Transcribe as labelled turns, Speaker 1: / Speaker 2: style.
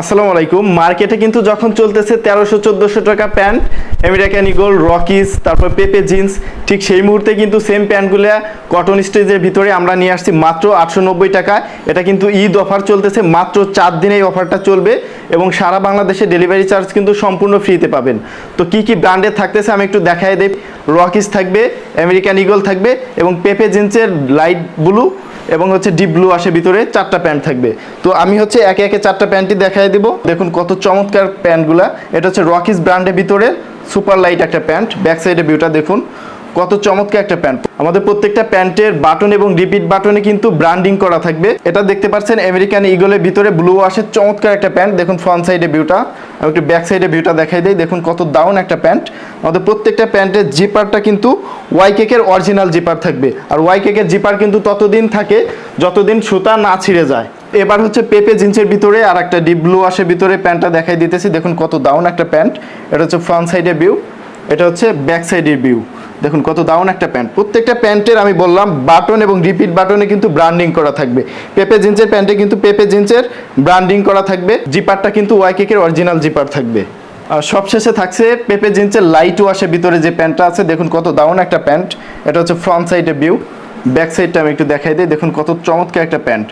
Speaker 1: আসসালামু আলাইকুম। মার্কেটে কিন্তু যখন চলতেছে তেরোশো, চোদ্দোশো টাকা প্যান্ট আমেরিকান ইগল রকিস তারপর পেপে জিন্স ঠিক সেই মুহূর্তে কিন্তু সেম প্যান্টগুলো কটন স্টেজের ভিতরে আমরা নিয়ে আসছি মাত্র আটশো নব্বই টাকা। এটা কিন্তু ঈদ অফার চলতেছে, মাত্র চার দিনে এই অফারটা চলবে এবং সারা বাংলাদেশে ডেলিভারি চার্জ কিন্তু সম্পূর্ণ ফ্রিতে পাবেন। তো কি কি ব্র্যান্ডের থাকতেছে আমি একটু দেখাই দেব রকিস থাকবে আমেরিকান ইগল থাকবে এবং পেপে জিন্সের লাইট ব্লু এবং হচ্ছে ডিপ ব্লু আসে ভিতরে চারটা প্যান্ট থাকবে। তো আমি হচ্ছে একে একে চারটা প্যান্টই দেখাই দিব। দেখুন কত চমৎকার প্যান্টগুলা এটা হচ্ছে রকিস ব্র্যান্ডের ভিতরে সুপার লাইট একটা প্যান্ট ব্যাক সাইডে ভিউটা দেখুন। কত চমৎকার একটা প্যান্ট। আমাদের প্রত্যেকটা প্যান্টের বাটন এবং রিপিট বাটনে কিন্তু ব্র্যান্ডিং করা থাকবে। এটা দেখতে পাচ্ছেন, আমেরিকান ইগলের ভিতরে ব্লু আসে, চমৎকার একটা প্যান্ট। দেখুন ফ্রন্ট সাইডে ভিউটা আমি একটু ব্যাক সাইডে ভিউটা দেখাই দিই। দেখুন, কত দাউন একটা প্যান্ট। আমাদের প্রত্যেকটা প্যান্টের জিপারটা কিন্তু ওয়াই কেকের অরিজিনাল জিপার থাকবে। আর ওয়াই কেকের জিপার কিন্তু ততদিন থাকে যতদিন সুতা না ছিঁড়ে যায়। এবার হচ্ছে পেপে জিন্সের ভিতরে আর একটা ডিপ ব্লু আসে ভিতরে প্যান্টটা দেখাই দিতেছি। দেখুন, কত দাউন একটা প্যান্ট। এটা হচ্ছে ফ্রন্ট সাইডে ভিউ এটা হচ্ছে ব্যাক সাইডের ভিউ দেখুন কত দাউন একটা প্যান্ট। প্রত্যেকটা প্যান্টের আমি বললাম, বাটন এবং রিপিট বাটনে কিন্তু ব্র্যান্ডিং করা থাকবে। পেপে জিন্সের প্যান্টে কিন্তু পেপে জিন্সের ব্র্যান্ডিং করা থাকবে। জিপারটা কিন্তু ওয়াই কেকের অরিজিনাল জিপার থাকবে। আর সবশেষে থাকছে পেপে জিন্সের লাইট ওয়াশের ভিতরে যে প্যান্টটা আছে, দেখুন কত দাউন একটা প্যান্ট। এটা হচ্ছে ফ্রন্ট সাইডে ভিউ ব্যাক সাইডটা আমি একটু দেখাই দিই, দেখুন কত চমৎকার একটা প্যান্ট।